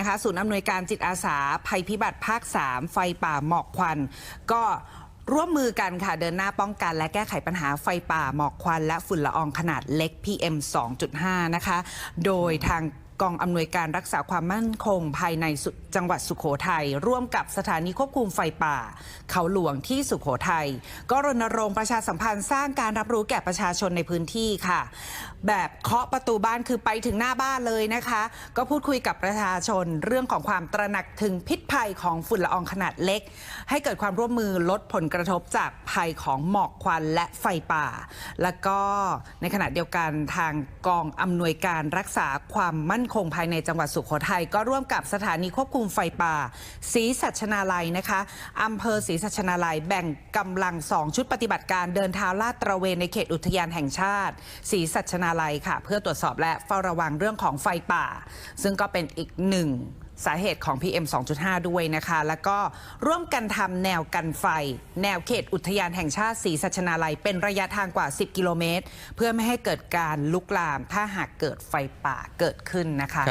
นะคะศูนย์อำนวยการจิตอาสาภัยพิบัติภาค 3 ไฟป่าหมอกควัน ก็ร่วมมือกันค่ะ เดินหน้าป้องกันและแก้ไขปัญหาไฟป่าหมอกควัน และฝุ่นละอองขนาดเล็ก PM 2.5 นะคะ โดยทาง กองอำนวยการรักษาความมั่นคงภายในสุจังหวัดสุขโขทัยร่วมกับสถานีควบคุมไฟป่า เขาหลวงที่สุขโขทัยก็รณรงค์ประชาสัมพันธ์สร้างการรับรู้แก่ประชาชนในพื้นที่ค่ะ แบบเคาะประตูบ้านคือไปถึงหน้าบ้านเลยนะคะ ก็พูดคุยกับประชาชนเรื่องของความตระหนักถึงพิษภัยของฝุ่นละอองขนาดเล็ก ให้เกิดความร่วมมือลดผลกระทบจากภัยของหมอกควันและไฟป่า แล้วก็ในขณะเดียวกันทางกองอำนวยการรักษาความมั่นคงภายในจังหวัดสุขโขทัยก็ร่วมกับสถานีควบคุมไฟป่าศรีสัชนาลัยนะคะอำเภอศรีสัชนาลัยแบ่งกำลังสองชุดปฏิบัติการเดินเท้าลาดตระเวนในเขตอุทยานแห่งชาติศรีสัชนาลัยค่ะ เพื่อตรวจสอบและเฝ้าระวังเรื่องของไฟป่า ซึ่งก็เป็นอีกหนึ่ง สาเหตุของ PM 2.5 ด้วยนะคะ แล้วก็ร่วมกันทำแนวกันไฟ แนวเขตอุทยานแห่งชาติศรีสัชนาลัย เป็นระยะทางกว่า 10 กิโลเมตร เพื่อไม่ให้เกิดการลุกลาม ถ้าหากเกิดไฟป่าเกิดขึ้นนะคะ